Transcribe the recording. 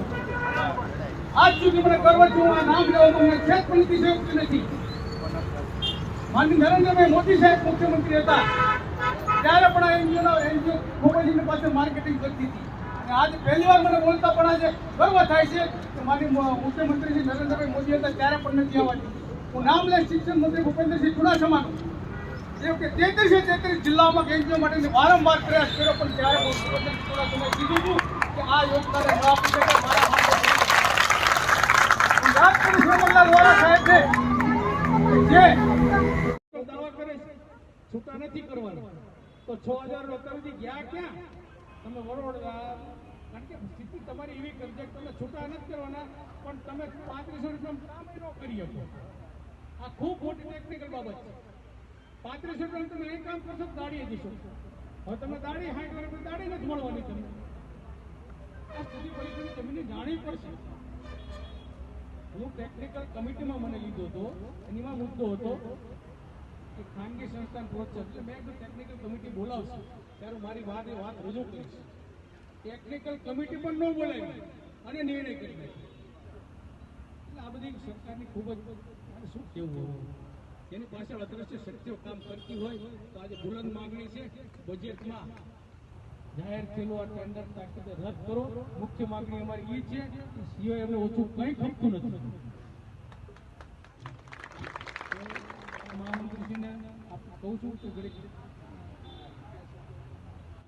આપો આજ સુધી મને ગર્વ છું, આ નામ લેવામાં મને ખેત પણ અતિશયોક્તિ નથી. માનની નરેન્દ્રભાઈ મોદી સાહેબ મુખ્યમંત્રી હતા. ત્યારે પણ આ એનજીઓ એનજીઓ મોબાઈલની પાસે માર્કેટિંગ કરતી હતી. અને આજે પહેલી વાર મને બોલતા પણ આજે ગર્વ થાય છે કે મારી મુખ્યમંત્રી શ્રી નરેન્દ્રભાઈ મોદી હતા, ત્યારે પણ નથી આવવાની હું નામ લઈ શિક્ષણ મંત્રી ભૂપેન્દ્રસિંહ ચુડાસમાનું. જેમ કે તેત્રીસે તેત્રીસ જિલ્લાઓમાં એનજીઓ માટે વારંવાર પ્રયાસ કર્યો, પણ ત્યારે હું ચુડાસમાએ કીધું હતું આ યોગદાન દાવા કરે છે છૂટા નથી કરવાના તો છ હજાર રોકડથી ગયા ક્યાં તમે વડોદરા કારણ કે સ્થિતિ તમારી એવી કરી છે છૂટા નથી કરવાના પણ તમે પાંત્રીસો રૂપિયા કામ ન કરી શકો આ ખૂબ મોટી ટેકનિકલ બાબત છે પાંત્રીસો રૂપિયા તમે એ કામ કરશો દાડીએ જશો. હવે તમે દાડી હાઈટ વર્ષ દાડી નથી મળવાની તમને સ્થિતિ પરિસ્થિતિ તમને જાણવી પડશે. હું ટેકનિકલ કમિટીમાં મને લીધો હતો, એનીમાં મુદ્દો હતો કે ખાનગી સંસ્થાન પ્રોત્સાહન. એટલે મેં ટેકનિકલ કમિટી બોલાવશે. ત્યારે મારી વાત એ વાત રજૂ કરીશ. ટેકનિકલ કમિટી પણ ન બોલાવી અને નિર્ણય કરી એટલે આ બધી સરકારની ખૂબ જ શું કહેવું હોવું? એની પાછળ અદ્રશ્ય શક્તિઓ કામ કરતી હોય, તો આજે બુલંદ માંગણી છે બજેટમાં જાહેર થયેલું આ ટેન્ડર તાકીદે રદ કરો. મુખ્ય માંગણી અમારી એ છે કે સીઓ એમને ઓછું કંઈ ખપતું નથી. મહામંત્રીશ્રીને કહું છું કે